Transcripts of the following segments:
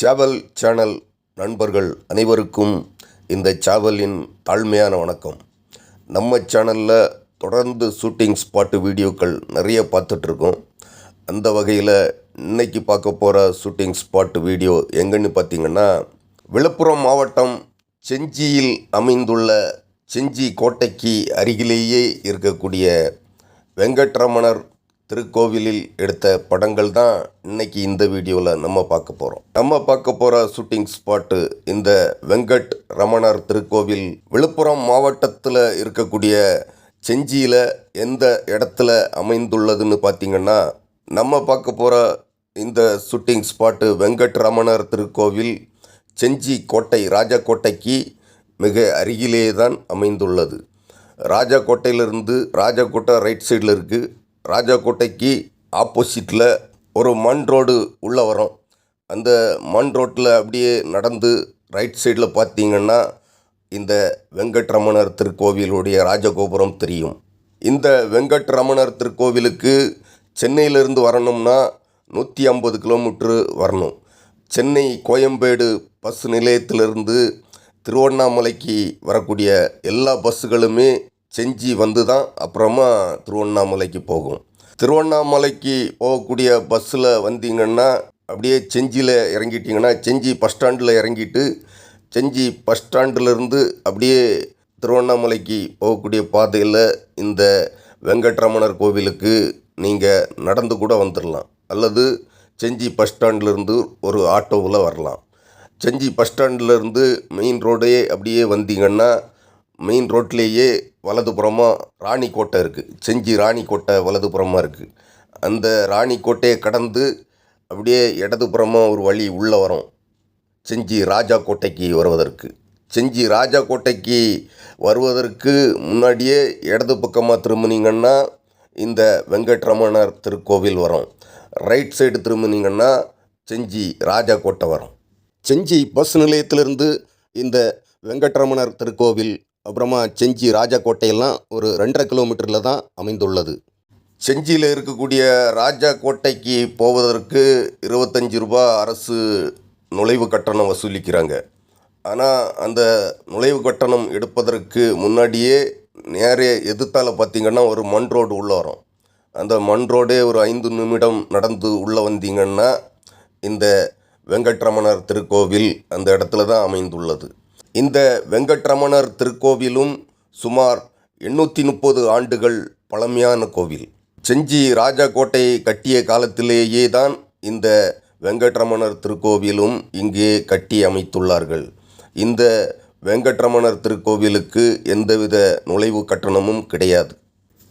சேவல் சேனல் நண்பர்கள் அனைவருக்கும் இந்த சேவலின் தாழ்மையான வணக்கம். நம்ம சேனலில் தொடர்ந்து ஷூட்டிங் ஸ்பாட்டு வீடியோக்கள் நிறைய பார்த்துட்ருக்கோம். அந்த வகையில் இன்னைக்கு பார்க்க போகிற ஷூட்டிங் ஸ்பாட் வீடியோ எங்கன்னு பார்த்தீங்கன்னா விழுப்புரம் மாவட்டம் செஞ்சியில் அமைந்துள்ள செஞ்சி கோட்டைக்கு அருகிலேயே இருக்கக்கூடிய வெங்கட்ரமணர் திருக்கோவிலில் எடுத்த படங்கள் தான் இன்னைக்கு இந்த வீடியோவில் நம்ம பார்க்க போகிறோம் நம்ம பார்க்க போகிற ஷூட்டிங் ஸ்பாட்டு இந்த வெங்கட் ரமணர் திருக்கோவில் விழுப்புரம் மாவட்டத்தில் இருக்கக்கூடிய செஞ்சியில் எந்த இடத்துல அமைந்துள்ளதுன்னு பார்த்தீங்கன்னா நம்ம பார்க்க போகிற இந்த ஷூட்டிங் ஸ்பாட்டு வெங்கட் ரமணர் திருக்கோவில் செஞ்சி கோட்டை ராஜகோட்டைக்கு மிக அருகிலே தான் அமைந்துள்ளது ராஜாக்கோட்டையிலிருந்து ராஜாக்கோட்டை ரைட் சைடில் இருக்குது ராஜாக்கோட்டைக்கு ஆப்போசிட்டில் ஒரு மண் ரோடு உள்ளே வரும். அந்த மண் ரோட்டில் அப்படியே நடந்து ரைட் சைடில் பார்த்தீங்கன்னா இந்த வெங்கட்ரமணர் திருக்கோவிலுடைய ராஜகோபுரம் தெரியும். இந்த வெங்கட்ரமணர் திருக்கோவிலுக்கு சென்னையிலிருந்து வரணும்னா நூற்றி ஐம்பது கிலோமீட்ரு வரணும். சென்னை கோயம்பேடு பஸ் நிலையத்திலிருந்து திருவண்ணாமலைக்கு வரக்கூடிய எல்லா பஸ்ஸுகளுமே செஞ்சி வந்து தான் அப்புறமா திருவண்ணாமலைக்கு போகும். திருவண்ணாமலைக்கு போகக்கூடிய பஸ்ஸில் வந்தீங்கன்னா அப்படியே செஞ்சியில் இறங்கிட்டிங்கன்னா செஞ்சி பஸ் ஸ்டாண்டில் இறங்கிட்டு செஞ்சி பஸ் ஸ்டாண்டிலிருந்து அப்படியே திருவண்ணாமலைக்கு போகக்கூடிய பாதையில் இந்த வெங்கட்ரமணர் கோவிலுக்கு நீங்கள் நடந்து கூட வந்துடலாம் அல்லது செஞ்சி பஸ் ஸ்டாண்ட்லேருந்து ஒரு ஆட்டோவில் வரலாம். செஞ்சி பஸ் ஸ்டாண்ட்லேருந்து மெயின் ரோடே அப்படியே வந்தீங்கன்னா மெயின் ரோட்லேயே வலதுபுறமாக ராணிக்கோட்டை இருக்குது செஞ்சி ராணிக்கோட்டை வலதுபுறமாக இருக்குது அந்த ராணிக்கோட்டையை கடந்து அப்படியே இடதுபுறமாக ஒரு வழி உள்ளே வரும். செஞ்சி ராஜா கோட்டைக்கு வருவதற்கு. செஞ்சி ராஜா கோட்டைக்கு வருவதற்கு முன்னாடியே இடது பக்கமாக திரும்பினீங்கன்னா இந்த வெங்கட்ரமணர் திருக்கோவில் வரும். ரைட் சைடு திரும்பினீங்கன்னா செஞ்சி ராஜா கோட்டை வரும். செஞ்சி பஸ் நிலையத்திலிருந்து இந்த வெங்கட்ரமணர் திருக்கோவில் அப்புறமா செஞ்சி ராஜா கோட்டையெல்லாம் ஒரு ரெண்டரை கிலோமீட்டரில் தான் அமைந்துள்ளது. செஞ்சியில் இருக்கக்கூடிய ராஜா கோட்டைக்கு போவதற்கு இருபத்தஞ்சி ரூபா அரசு நுழைவு கட்டணம் வசூலிக்கிறாங்க. ஆனால் அந்த நுழைவு கட்டணம் எடுப்பதற்கு முன்னாடியே நேரே எதிர்த்தால் பார்த்தீங்கன்னா ஒரு மண் ரோடு உள்ளே வரும். அந்த மண் ரோடே ஒரு ஐந்து நிமிடம் நடந்து உள்ளே வந்தீங்கன்னா இந்த வெங்கட்ரமணர் திருக்கோவில் அந்த இடத்துல தான் அமைந்துள்ளது. இந்த வெங்கட்ரமணர் திருக்கோவிலும் சுமார் எண்ணூற்றி முப்பது ஆண்டுகள் பழமையான கோவில். செஞ்சி ராஜா கோட்டையை கட்டிய காலத்திலேயே தான் இந்த வெங்கட்ரமணர் திருக்கோவிலும் இங்கே கட்டி அமைத்துள்ளார்கள். இந்த வெங்கட்ரமணர் திருக்கோவிலுக்கு எந்தவித நுழைவு கட்டணமும் கிடையாது.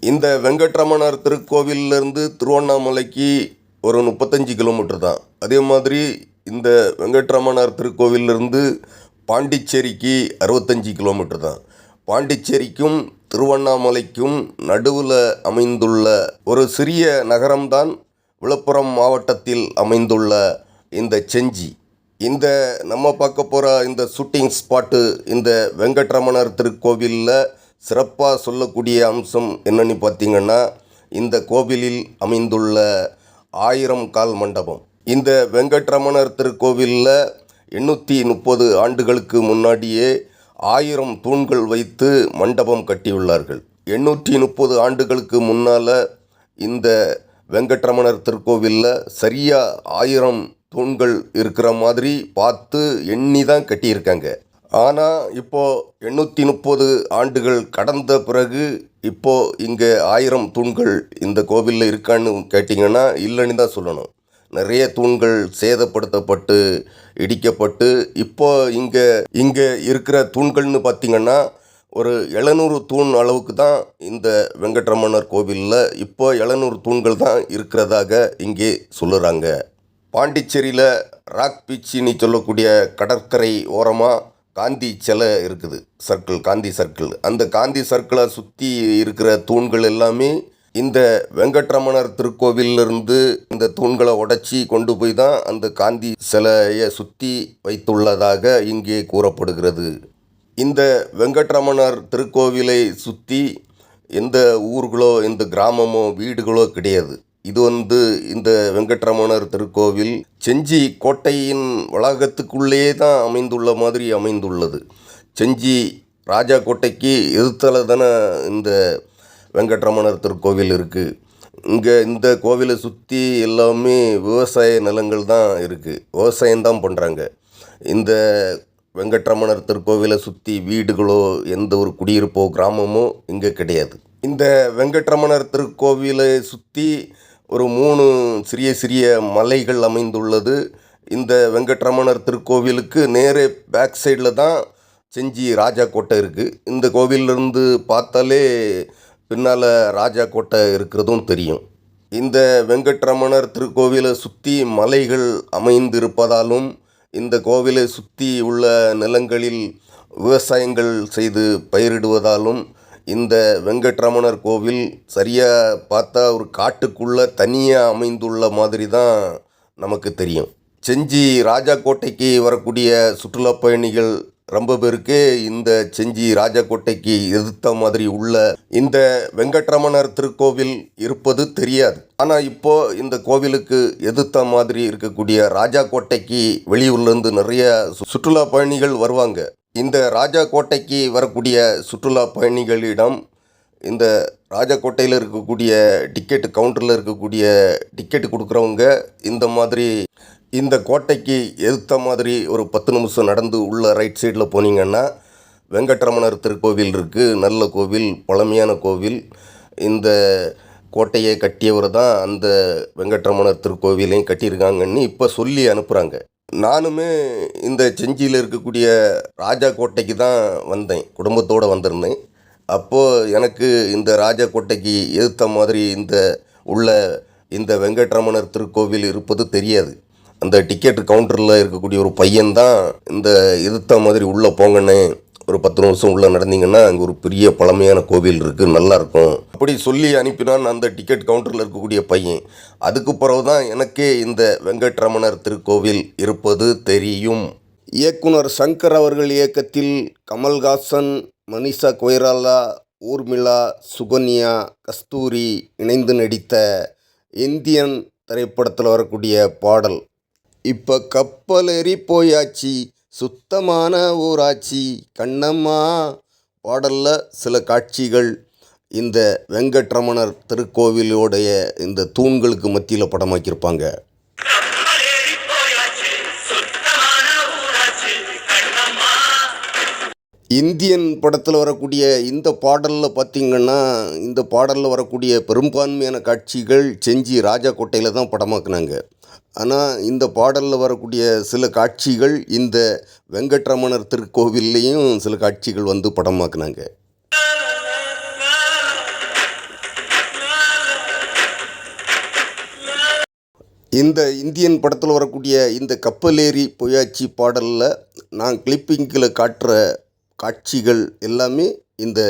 இந்த வெங்கட்ரமணர் திருக்கோவிலிருந்து திருவண்ணாமலைக்கு ஒரு முப்பத்தஞ்சு கிலோமீட்டர் தான். அதே மாதிரி இந்த வெங்கட்ரமணர் திருக்கோவிலிருந்து பாண்டிச்சேரிக்கு அறுபத்தஞ்சி கிலோமீட்டர் தான். பாண்டிச்சேரிக்கும் திருவண்ணாமலைக்கும் நடுவில் அமைந்துள்ள ஒரு சிறிய நகரம்தான் விழுப்புரம் மாவட்டத்தில் அமைந்துள்ள இந்த செஞ்சி. இந்த நம்ம பார்க்க போகிற இந்த ஷூட்டிங் ஸ்பாட்டு இந்த வெங்கட்ரமணர் திருக்கோவிலில் சிறப்பாக சொல்லக்கூடிய அம்சம் என்னன்னு பார்த்தீங்கன்னா இந்த கோவிலில் அமைந்துள்ள ஆயிரம் கால் மண்டபம். இந்த வெங்கட்ரமணர் திருக்கோவிலில் எண்ணூற்றி முப்பது ஆண்டுகளுக்கு முன்னாடியே ஆயிரம் தூண்கள் வைத்து மண்டபம் கட்டியுள்ளார்கள். எண்ணூற்றி முப்பது ஆண்டுகளுக்கு முன்னால் இந்த வெங்கட்ரமணர் திருக்கோவிலில் சரியாக ஆயிரம் தூண்கள் இருக்கிற மாதிரி பார்த்து எண்ணி தான் கட்டியிருக்காங்க. ஆனால் இப்போது எண்ணூற்றி முப்பது ஆண்டுகள் கடந்த பிறகு இப்போது இங்கே ஆயிரம் தூண்கள் இந்த கோவிலில் இருக்கான்னு கேட்டிங்கன்னா இல்லைன்னு தான் சொல்லணும். நிறைய தூண்கள் சேதப்படுத்தப்பட்டு இடிக்கப்பட்டு இப்போ இங்கே இங்கே இருக்கிற தூண்கள்னு பார்த்திங்கன்னா ஒரு எழுநூறு தூண் அளவுக்கு தான் இந்த வெங்கட்ரமணர் கோவிலில் இப்போ எழுநூறு தூண்கள் தான் இருக்கிறதாக இங்கே சொல்லுறாங்க. பாண்டிச்சேரியில் ராக் பீச்சின்னு சொல்லக்கூடிய கடற்கரை ஓரமாக காந்தி சிலை இருக்குது. Circle Gandhi circle. அந்த காந்தி சர்க்கிளை சுற்றி இருக்கிற தூண்கள் எல்லாமே இந்த வெங்கட்ரமணர் திருக்கோவிலிருந்து இந்த தூண்களை உடைச்சி கொண்டு போய் தான் அந்த காந்தி சிலையை சுற்றி வைத்துள்ளதாக இங்கே கூறப்படுகிறது. இந்த வெங்கட்ரமணர் திருக்கோவிலை சுற்றி எந்த ஊர்களோ எந்த கிராமமோ வீடுகளோ கிடையாது. இது வந்து இந்த வெங்கட்ரமணர் திருக்கோவில் செஞ்சி கோட்டையின் வளாகத்துக்குள்ளேயே தான் அமைந்துள்ள மாதிரி அமைந்துள்ளது. செஞ்சி ராஜா கோட்டைக்கு எதிர்த்தலை தானே இந்த வெங்கட்ரமணர் திருக்கோவில் இருக்குது இங்கே இந்த கோவிலை சுற்றி எல்லாமே விவசாய நிலங்கள் தான் இருக்குது விவசாயம்தான் பண்ணுறாங்க இந்த வெங்கட்ரமணர் திருக்கோவிலை சுற்றி வீடுகளோ எந்த ஒரு குடியிருப்போ கிராமமோ இங்கே கிடையாது. இந்த வெங்கட்ரமணர் திருக்கோவிலை சுற்றி ஒரு மூணு சிறிய சிறிய மலைகள் அமைந்துள்ளது. இந்த வெங்கட்ரமணர் திருக்கோவிலுக்கு நேரே பேக் சைடில் தான் செஞ்சி ராஜா கோட்டை இருக்குது இந்த கோவிலிருந்து பார்த்தாலே பின்னால் ராஜா கோட்டை இருக்கிறதும் தெரியும். இந்த வெங்கட்ரமணர் திருக்கோவிலை சுற்றி மலைகள் அமைந்திருப்பதாலும் இந்த கோவிலை சுற்றி உள்ள நிலங்களில் விவசாயங்கள் செய்து பயிரிடுவதாலும் இந்த வெங்கட்ரமணர் கோவில் சரியாக பார்த்தா ஒரு காட்டுக்குள்ளே தனியாக அமைந்துள்ள மாதிரி தான் நமக்கு தெரியும். செஞ்சி ராஜா கோட்டைக்கு வரக்கூடிய சுற்றுலா பயணிகள் ரொம்ப பேருக்கு இந்த செஞ்சி ராஜா கோட்டைக்கு எதிர்த்த மாதிரி உள்ள இந்த வெங்கட்ரமணர் திருக்கோவில் இருப்பது தெரியாது. ஆனால் இப்போ இந்த கோவிலுக்கு எதிர்த்த மாதிரி இருக்கக்கூடிய ராஜா கோட்டைக்கு வெளியூர்லேருந்து நிறைய சு- சுற்றுலா பயணிகள் வருவாங்க. இந்த ராஜா கோட்டைக்கு வரக்கூடிய சுற்றுலா பயணிகளிடம் இந்த ராஜாக்கோட்டையில் இருக்கக்கூடிய டிக்கெட்டு கவுண்டரில் இருக்கக்கூடிய டிக்கெட்டு கொடுக்குறவங்க இந்த மாதிரி இந்த கோட்டைக்கு எதிர்த்த மாதிரி ஒரு பத்து நிமிஷம் நடந்து உள்ள ரைட் சைடில் போனீங்கன்னா வெங்கட்ரமணர் திருக்கோவில் இருக்குது நல்ல கோவில் பழமையான கோவில். இந்த கோட்டையை கட்டியவர் தான் அந்த வெங்கட்ரமணர் திருக்கோவிலையும் கட்டியிருக்காங்கன்னு இப்போ சொல்லி அனுப்புகிறாங்க நானுமே இந்த செஞ்சியில் இருக்கக்கூடிய ராஜா கோட்டைக்கு தான் வந்தேன் குடும்பத்தோடு வந்திருந்தேன். அப்போது எனக்கு இந்த ராஜா கோட்டைக்கு எதிர்த்த மாதிரி இந்த உள்ள இந்த வெங்கட்ரமணர் திருக்கோவில் இருப்பது தெரியாது. அந்த டிக்கெட் கவுண்டரில் இருக்கக்கூடிய ஒரு பையன்தான் இந்த எதிர்த்த மாதிரி உள்ளே போங்கன்னு ஒரு பத்து நிமிஷம் உள்ளே நடந்தீங்கன்னா அங்கே ஒரு பெரிய பழமையான கோவில் இருக்குது நல்லாயிருக்கும் அப்படி சொல்லி அனுப்பினான் அந்த டிக்கெட் கவுண்டரில் இருக்கக்கூடிய பையன். அதுக்கு பிறகு தான் எனக்கே இந்த வெங்கட்ரமணர் திருக்கோவில் இருப்பது தெரியும். இயக்குனர் சங்கர் அவர்கள் இயக்கத்தில் கமல்ஹாசன் மனிஷா கொய்ராலா ஊர்மிளா சுகன்யா கஸ்தூரி இணைந்து நடித்த இந்தியன் திரைப்படத்தில் வரக்கூடிய பாடல். இப்போ கப்பல் ஏறி போயாச்சு. சுத்தமான ஊராட்சி. கண்ணம்மா பாடலில் சில காட்சிகள். இந்த வெங்கட்ரமணர் திருக்கோவிலோடைய இந்த தூண்களுக்கு மத்தியில் படமாக்கியிருப்பாங்க. இந்தியன் படத்தில் வரக்கூடிய இந்த பாடலில் பார்த்தீங்கன்னா இந்த பாடலில் வரக்கூடிய பெரும்பான்மையான காட்சிகள் செஞ்சி ராஜா கோட்டையில் தான் படமாக்குனாங்க. ஆனால் இந்த பாடலில் வரக்கூடிய சில காட்சிகள் இந்த வெங்கட்ரமணர் திருக்கோவில்லையும் சில காட்சிகள் வந்து படமாக்குனாங்க. இந்த இந்தியன் படத்தில் வரக்கூடிய இந்த கப்பலேறி பொயாச்சி பாடலில் நான் கிளிப்பிங்கில் காட்டுற காட்சிகள் எல்லாமே இந்த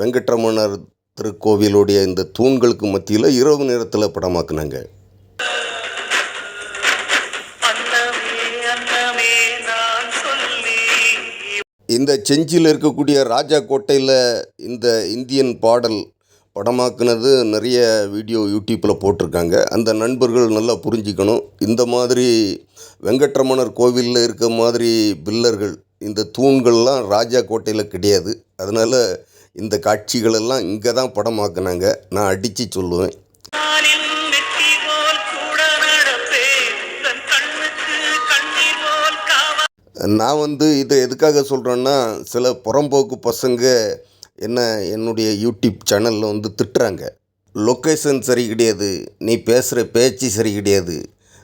வெங்கட்ரமணர் திருக்கோவிலுடைய இந்த தூண்களுக்கு மத்தியில் இரவு நேரத்தில் படமாக்குனாங்க. இந்த செஞ்சியில் இருக்கக்கூடிய ராஜா கோட்டையில் இந்த இந்தியன் பாடல் படமாக்குனது நிறைய வீடியோ யூடியூப்பில் போட்டிருக்காங்க. அந்த நண்பர்கள் நல்லா புரிஞ்சிக்கணும். இந்த மாதிரி வெங்கட்ரமணர் கோவிலில் இருக்க மாதிரி பில்லர்கள் இந்த தூண்கள்லாம் ராஜா கோட்டையில் கிடையாது. அதனால் இந்த காட்சிகளெல்லாம் இங்கே தான் படமாக்குனாங்க. நான் அடித்து சொல்லுவேன். நான் வந்து இதை எதுக்காக சொல்கிறேன்னா சில புறம்போக்கு பசங்க என்ன என்னுடைய யூடியூப் சேனலில் வந்து திட்டுறாங்க. லொக்கேஷன் சரி கிடையாது. நீ பேசுகிற பேச்சு சரி கிடையாது.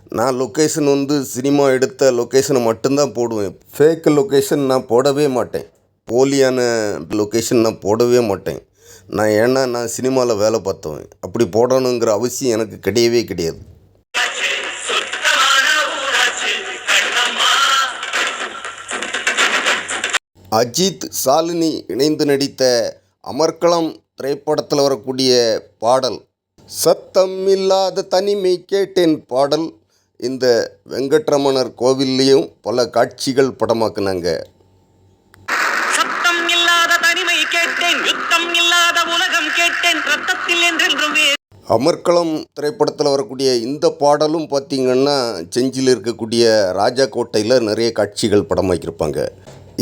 நான் லொக்கேஷன் வந்து சினிமா எடுத்த லொக்கேஷனை மட்டும்தான் போடுவேன். ஃபேக் லொக்கேஷன் நான் போடவே மாட்டேன். போலியான லொக்கேஷன் நான் போடவே மாட்டேன். நான் ஏன்னா நான் சினிமாவில் வேலை பார்த்தவன். அப்படி போடணுங்கிற அவசியம் எனக்கு கிடையவே கிடையாது. அஜித் சாலினி இணைந்து நடித்த அமர்க்களம் திரைப்படத்தில் வரக்கூடிய பாடல் சத்தம் இல்லாத தனிமை கேட்டேன் பாடல் இந்த வெங்கட்ரமணர் கோவில்லையும் பல காட்சிகள் படமாக்குனாங்க. சத்தம் இல்லாத தனிமை கேட்டேன் யுத்தம் இல்லாத உலகம் கேட்டேன் ரத்தத்தில் என்றென்றும் அமர்க்களம் திரைப்படத்தில் வரக்கூடிய இந்த பாடலும் பார்த்திங்கன்னா செஞ்சியில் இருக்கக்கூடிய ராஜா கோட்டையில் நிறைய காட்சிகள் படமாக்கியிருப்பாங்க.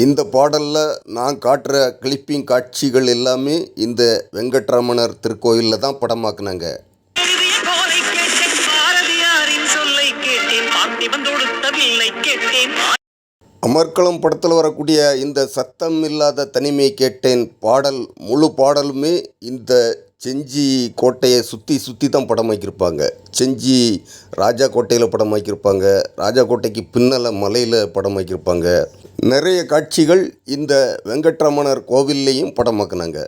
இந்த பாடலில் நான் காட்டுற கிளிப்பிங் காட்சிகள் எல்லாமே இந்த வெங்கட்ரமணர் திருக்கோயிலில் தான் படமாக்குனாங்க. அமர்க்களம் படத்தில் வரக்கூடிய இந்த சத்தம் இல்லாத தனிமை கேட்டேன். பாடல் முழு பாடலுமே இந்த செஞ்சி கோட்டையை சுற்றி சுற்றி தான் படமாக்கியிருப்பாங்க செஞ்சி ராஜா கோட்டையில் படமாக்கியிருப்பாங்க ராஜா கோட்டைக்கு பின்னல மலையில் படம் படமாக்கியிருப்பாங்க நிறைய காட்சிகள் இந்த வெங்கட்ரமணர் கோவில்லையும் படமாக்குனாங்க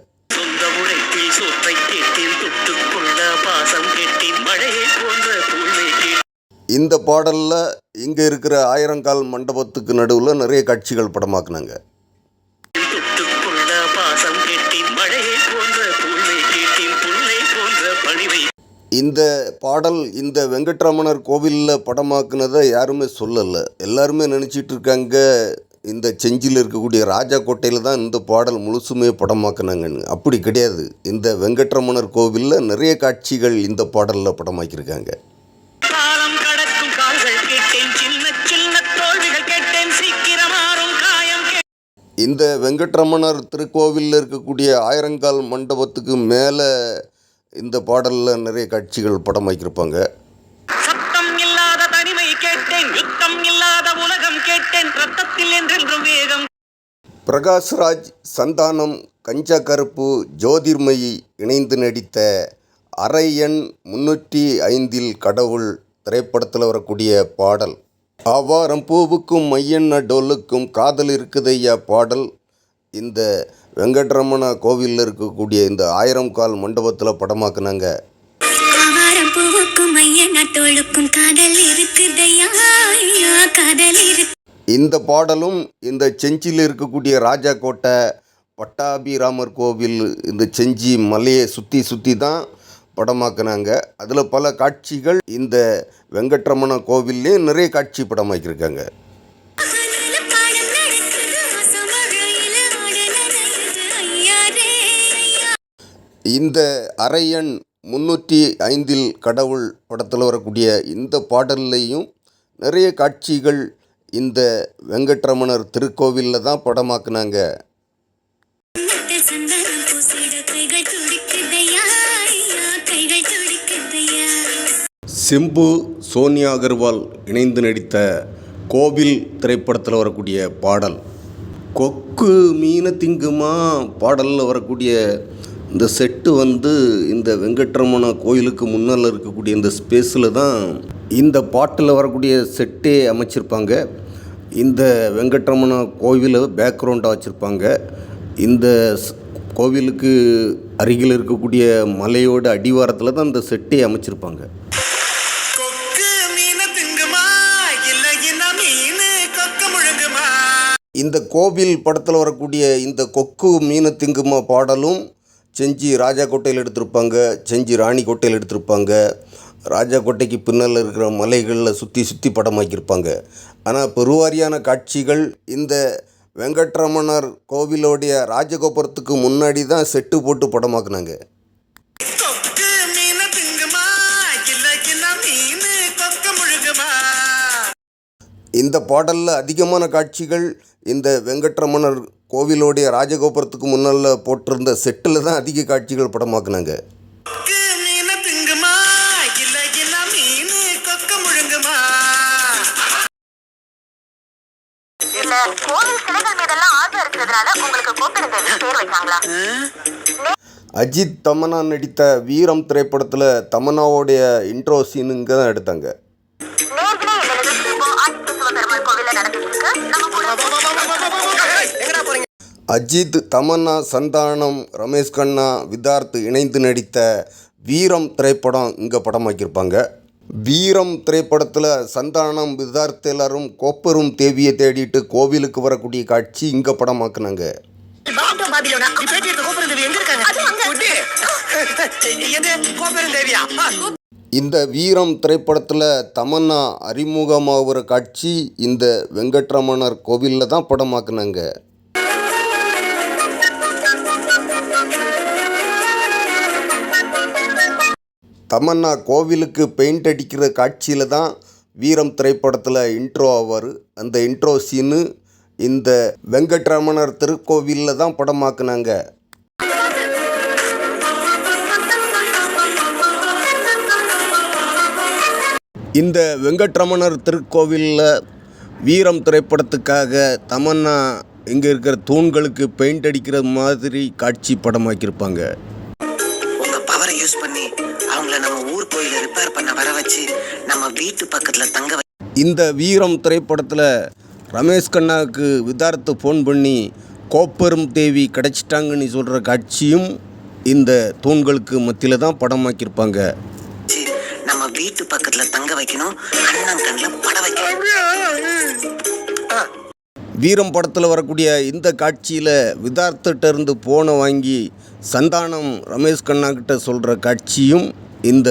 இந்த பாடலில் இங்கே இருக்கிற ஆயிரங்கால் மண்டபத்துக்கு நடுவில் நிறைய காட்சிகள் படமாக்குனாங்க. இந்த பாடல் இந்த வெங்கட்ரமணர் கோவிலில் படமாக்குனதை யாருமே சொல்லலை. எல்லாருமே நினச்சிட்டு இருக்காங்க இந்த செஞ்சியில் இருக்கக்கூடிய ராஜா கோட்டையில் தான் இந்த பாடல் முழுசுமே படமாக்குனாங்கன்னு. அப்படி கிடையாது. இந்த வெங்கட்ரமணர் கோவிலில் நிறைய காட்சிகள் இந்த பாடலில் படமாக்கியிருக்காங்க. இந்த வெங்கட்ரமணர் திருக்கோவிலில் இருக்கக்கூடிய ஆயிரங்கால் மண்டபத்துக்கு மேலே இந்த பாடலில் நிறைய காட்சிகள் படமாக்கியிருப்பாங்க சத்தம் இல்லாத தனிமை கேட்டேன் யுத்தம் இல்லாத உலகம் கேட்டேன் ரத்தத்தில் என்றென்றும் வேகம். பிரகாஷ்ராஜ் சந்தானம் கஞ்சா கருப்பு ஜோதிர்மயி இணைந்து நடித்த அரை எண் முன்னூற்றி ஐந்தில் கடவுள் திரைப்படத்தில் வரக்கூடிய பாடல். ஆவாரம் பூவுக்கும் மையண்ண டோலுக்கும் காதல் இருக்குதையா பாடல். இந்த வெங்கட்ரமண கோவிலில் இருக்கக்கூடிய இந்த ஆயிரம் கால் மண்டபத்தில் படமாக்குனாங்க. இந்த பாடலும் இந்த செஞ்சியில் இருக்கக்கூடிய ராஜா கோட்டை பட்டாபிராமர் கோவில் இந்த செஞ்சி மலையை சுற்றி சுற்றி தான் படமாக்குனாங்க. அதில் பல காட்சிகள் இந்த வெங்கட்ரமண கோவில்லே நிறைய காட்சி படமாக்கியிருக்காங்க. இந்த அரையன் முன்னூற்றி ஐந்தில் கடவுள் படத்தில் வரக்கூடிய இந்த பாடல்லையும் நிறைய காட்சிகள் இந்த வெங்கட்ரமணர் திருக்கோவிலில் தான் படமாக்குனாங்க. சிம்பு சோனியா அகர்வால் இணைந்து நடித்த கோவில் திரைப்படத்தில் வரக்கூடிய பாடல். கொக்கு மீன திங்குமா? பாடலில் வரக்கூடிய இந்த செட்டு வந்து இந்த வெங்கட்ரமண கோயிலுக்கு முன்னால் இருக்கக்கூடிய இந்த ஸ்பேஸில் தான் இந்த பாட்டில் வரக்கூடிய செட்டே அமைச்சிருப்பாங்க. இந்த வெங்கட்ரமண கோவிலை பேக்ரவுண்டாக வச்சுருப்பாங்க. இந்த கோவிலுக்கு அருகில் இருக்கக்கூடிய மலையோட அடிவாரத்தில் தான் இந்த செட்டே அமைச்சிருப்பாங்க. இந்த கோவில் படத்தில் வரக்கூடிய இந்த கொக்கு மீன திங்குமா பாடலும் செஞ்சி ராஜா கோட்டையில் எடுத்திருப்பாங்க செஞ்சி ராணி கோட்டையில் எடுத்திருப்பாங்க. ராஜா கோட்டைக்கு பின்னால் இருக்கிற மலைகளில் சுற்றி சுற்றி படமாக்கியிருப்பாங்க. ஆனால் பெருவாரியான காட்சிகள் இந்த வெங்கட்ரமணர் கோவிலோடைய ராஜகோபுரத்துக்கு முன்னாடி தான் செட்டு போட்டு படமாக்குனாங்க. இந்த பாடலில் அதிகமான காட்சிகள் இந்த வெங்கட்ரமணர் கோவிலோடைய ராஜகோபுரத்துக்கு முன்னால் போட்டிருந்த செட்டில் தான் அதிக காட்சிகள் படமாக்குனாங்க. அஜித் தமன்னா நடித்த வீரம் திரைப்படத்தில் தமன்னாவோடைய இன்ட்ரோ சீனுங்க தான் எடுத்தாங்க. அஜித் தமன்னா சந்தானம் ரமேஷ் கண்ணா விதார்த் இணைந்து நடித்த வீரம் திரைப்படம் இங்கே படமாக்கியிருப்பாங்க வீரம் திரைப்படத்தில் சந்தானம் விதார்த் எல்லாரும் கோப்பெரும் தேவியை தேடிட்டு கோவிலுக்கு வரக்கூடிய காட்சி இங்கே படமாக்குனாங்க இந்த வீரம் திரைப்படத்தில் தமன்னா அறிமுகமாகிற காட்சி இந்த வெங்கட்ரமணர் கோவிலில் தான் படமாக்குனாங்க தமன்னா கோவிலுக்கு பெயிண்ட் அடிக்கிற காட்சியில் தான் வீரம் திரைப்படத்தில் இன்ட்ரோ ஆவார். அந்த இன்ட்ரோ சீனு இந்த வெங்கட்ரமணர் திருக்கோவிலில் தான் படமாக்குனாங்க. இந்த வெங்கட்ரமணர் திருக்கோவிலில் வீரம் திரைப்படத்துக்காக தமன்னா இங்கே இருக்கிற தூண்களுக்கு பெயிண்ட் அடிக்கிற மாதிரி காட்சி படமாக்கியிருப்பாங்க. பண்ண வர வச்சு நம்ம வீட்டு பக்கத்துல தங்க இந்த வீரம் திரைப்படத்தில் ரமேஷ் கண்ணாவுக்கு விதார்த்து ஃபோன் பண்ணி கோப்பெரும் தேவி கிடச்சிட்டாங்கன்னு சொல்கிற காட்சியும் இந்த தூண்களுக்கு மத்தியில் தான் படமாக்கியிருப்பாங்க. நம்ம வீட்டு பக்கத்துல தங்க வைக்கணும் அண்ணன் கண்ணில் பட வைக்கணும். வீரம் படத்தில் வரக்கூடிய இந்த காட்சியில் விதார்த்திட்ட இருந்து போனை வாங்கி சந்தானம் ரமேஷ் கண்ணா கிட்ட சொல்கிற காட்சியும் இந்த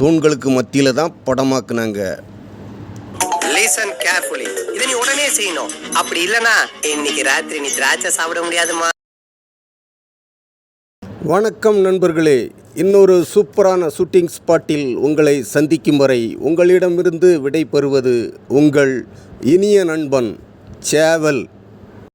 தூண்களுக்கு மத்தியில் தான் படமாக்குனாங்க. லிசன் கேர்ஃபுல்லி இதை நீ உடனே செய்யணும். அப்படி இல்லனா இன்னைக்கு ராத்திரி நீ திராட்சை சாப்பிட முடியாதுமா வணக்கம் நண்பர்களே. இன்னொரு சூப்பரான ஷூட்டிங் ஸ்பாட்டில் உங்களை சந்திக்கும் வரை உங்களிடமிருந்து விடை பெறுவது உங்கள் இனிய நண்பன் சேவல்